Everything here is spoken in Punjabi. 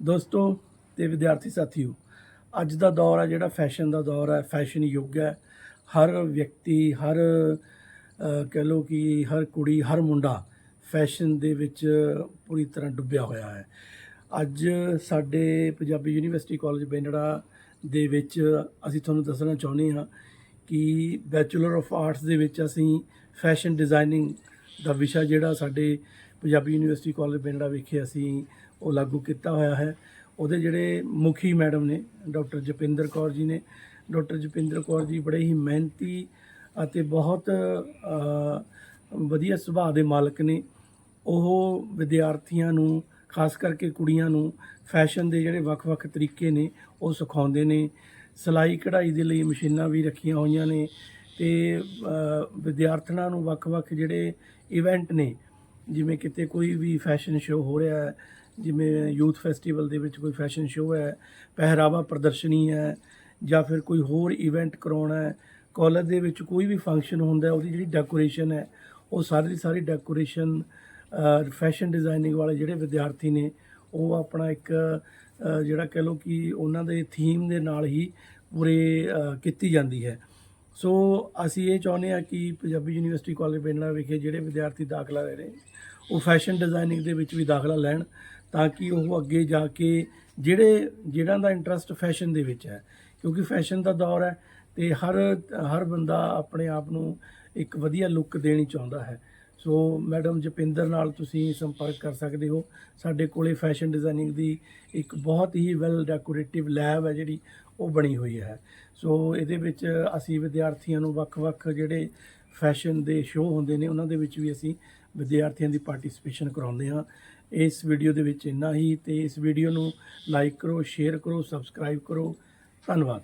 ਦੋਸਤੋ ਤੇ ਵਿਦਿਆਰਥੀ ਸਾਥੀਓ ਅੱਜ ਦਾ ਦੌਰ ਹੈ ਜਿਹੜਾ ਫੈਸ਼ਨ ਦਾ ਦੌਰ ਹੈ ਫੈਸ਼ਨ ਯੁੱਗ ਹੈ ਹਰ ਵਿਅਕਤੀ ਹਰ ਅ, ਕਹਿ ਲਓ ਕਿ ਹਰ ਕੁੜੀ ਹਰ ਮੁੰਡਾ ਫੈਸ਼ਨ ਦੇ ਵਿੱਚ ਪੂਰੀ ਤਰ੍ਹਾਂ ਡੁੱਬਿਆ ਹੋਇਆ ਹੈ। ਅੱਜ ਸਾਡੇ ਪੰਜਾਬੀ ਯੂਨੀਵਰਸਿਟੀ ਕਾਲਜ ਬੈਨੜਾ ਦੇ ਵਿੱਚ ਅਸੀਂ ਤੁਹਾਨੂੰ ਦੱਸਣਾ ਚਾਹੁੰਦੇ ਹਾਂ ਕਿ ਬੈਚਲਰ ਆਫ ਆਰਟਸ ਦੇ ਵਿੱਚ ਅਸੀਂ ਫੈਸ਼ਨ ਡਿਜ਼ਾਈਨਿੰਗ ਦਾ ਵਿਸ਼ਾ ਜਿਹੜਾ ਸਾਡੇ ਪੰਜਾਬੀ ਯੂਨੀਵਰਸਿਟੀ ਕਾਲਜ ਬੇਨੜਾ ਵਿਖੇ ਅਸੀਂ, ਉਹ ਲਾਗੂ ਕੀਤਾ ਹੋਇਆ ਹੈ। ਉਹਦੇ ਜਿਹੜੇ ਮੁਖੀ ਮੈਡਮ ਨੇ, ਡਾਕਟਰ ਜਪਿੰਦਰ ਕੌਰ ਜੀ ਨੇ, ਡਾਕਟਰ ਜਪਿੰਦਰ ਕੌਰ ਜੀ ਬੜੇ ਹੀ ਮਿਹਨਤੀ ਅਤੇ ਬਹੁਤ ਵਧੀਆ ਸੁਭਾਅ ਦੇ ਮਾਲਕ ਨੇ। ਉਹ ਵਿਦਿਆਰਥੀਆਂ ਨੂੰ, ਖਾਸ ਕਰਕੇ ਕੁੜੀਆਂ ਨੂੰ, ਫੈਸ਼ਨ ਦੇ ਜਿਹੜੇ ਵੱਖ-ਵੱਖ ਤਰੀਕੇ ਨੇ, ਉਹ ਸਿਖਾਉਂਦੇ ਨੇ। ਸਿਲਾਈ ਕਢਾਈ ਦੇ ਲਈ ਮਸ਼ੀਨਾਂ ਵੀ ਰੱਖੀਆਂ ਹੋਈਆਂ ਨੇ ਤੇ ਵਿਦਿਆਰਥਣਾਂ ਨੂੰ ਵੱਖ-ਵੱਖ ਜਿਹੜੇ ਇਵੈਂਟ ਨੇ ਜਿਵੇਂ ਕਿਤੇ ਕੋਈ ਵੀ ਫੈਸ਼ਨ ਸ਼ੋਅ ਹੋ ਰਿਹਾ ਹੈ, ਜਿਵੇਂ ਯੂਥ ਫੈਸਟੀਵਲ ਦੇ ਵਿੱਚ ਕੋਈ ਫੈਸ਼ਨ ਸ਼ੋਅ ਹੈ, ਪਹਿਰਾਵਾ ਪ੍ਰਦਰਸ਼ਨੀ ਹੈ ਜਾਂ ਫਿਰ ਕੋਈ ਹੋਰ ਇਵੈਂਟ ਕਰਾਉਣਾ ਹੈ ਕਾਲਜ ਦੇ ਵਿੱਚ ਕੋਈ ਵੀ ਫੰਕਸ਼ਨ ਹੁੰਦਾ ਉਹਦੀ ਜਿਹੜੀ ਡੈਕੋਰੇਸ਼ਨ ਹੈ, ਉਹ ਸਾਰੀ ਦੀ ਸਾਰੀ ਡੈਕੋਰੇਸ਼ਨ ਫੈਸ਼ਨ ਡਿਜ਼ਾਈਨਿੰਗ ਵਾਲੇ ਜਿਹੜੇ ਵਿਦਿਆਰਥੀ ਨੇ, ਉਹ ਆਪਣਾ ਇੱਕ ਜਿਹੜਾ ਕਹਿ ਲਓ ਕਿ ਉਹਨਾਂ ਦੇ ਥੀਮ ਦੇ ਨਾਲ ਹੀ ਪੂਰੇ ਕੀਤੀ ਜਾਂਦੀ ਹੈ। ਸੋ ਅਸੀਂ ਇਹ ਚਾਹੁੰਦੇ ਹਾਂ ਕਿ ਪੰਜਾਬੀ ਯੂਨੀਵਰਸਿਟੀ ਕਾਲਜ ਪਿੰਡਲਾ ਵਿਖੇ ਜਿਹੜੇ ਵਿਦਿਆਰਥੀ ਦਾਖਲਾ ਲੈ ਰਹੇ ਉਹ ਫੈਸ਼ਨ ਡਿਜ਼ਾਈਨਿੰਗ ਦੇ ਵਿੱਚ ਵੀ ਦਾਖਲਾ ਲੈਣ ਤਾਂ ਕਿ ਉਹ ਅੱਗੇ ਜਾ ਕੇ ਜਿਹੜੇ, ਜਿਹਨਾਂ ਦਾ ਇੰਟਰਸਟ ਫੈਸ਼ਨ ਦੇ ਵਿੱਚ ਹੈ, ਕਿਉਂਕਿ ਫੈਸ਼ਨ ਦਾ ਦੌਰ ਹੈ ਤੇ ਹਰ ਹਰ ਬੰਦਾ ਆਪਣੇ ਆਪ ਨੂੰ ਇੱਕ ਵਧੀਆ ਲੁੱਕ ਦੇਣੀ ਚਾਹੁੰਦਾ ਹੈ। ਸੋ ਮੈਡਮ ਜਪਿੰਦਰ ਨਾਲ ਤੁਸੀਂ ਸੰਪਰਕ ਕਰ ਸਕਦੇ ਹੋ। ਸਾਡੇ ਕੋਲੇ ਫੈਸ਼ਨ ਡਿਜ਼ਾਈਨਿੰਗ ਦੀ ਇੱਕ ਬਹੁਤ ਹੀ ਵੈਲ ਡੈਕੋਰੇਟਿਵ ਲੈਬ ਹੈ ਜਿਹੜੀ ਉਹ ਬਣੀ ਹੋਈ ਹੈ। ਸੋ ਇਹਦੇ ਵਿੱਚ ਅਸੀਂ ਵਿਦਿਆਰਥੀਆਂ ਨੂੰ ਵੱਖ-ਵੱਖ ਜਿਹੜੇ ਫੈਸ਼ਨ ਦੇ ਸ਼ੋਅ ਹੁੰਦੇ ਨੇ, ਉਹਨਾਂ ਦੇ ਵਿੱਚ ਵੀ ਅਸੀਂ ਵਿਦਿਆਰਥੀਆਂ ਦੀ ਪਾਰਟਿਸਿਪੇਸ਼ਨ ਕਰਾਉਂਦੇ ਹਾਂ। ਇਸ ਵੀਡੀਓ ਦੇ ਵਿੱਚ ਇੰਨਾ ਹੀ ਤੇ ਇਸ ਵੀਡੀਓ ਨੂੰ ਲਾਈਕ ਕਰੋ ਸ਼ੇਅਰ ਕਰੋ ਸਬਸਕ੍ਰਾਈਬ ਕਰੋ। ਧੰਨਵਾਦ।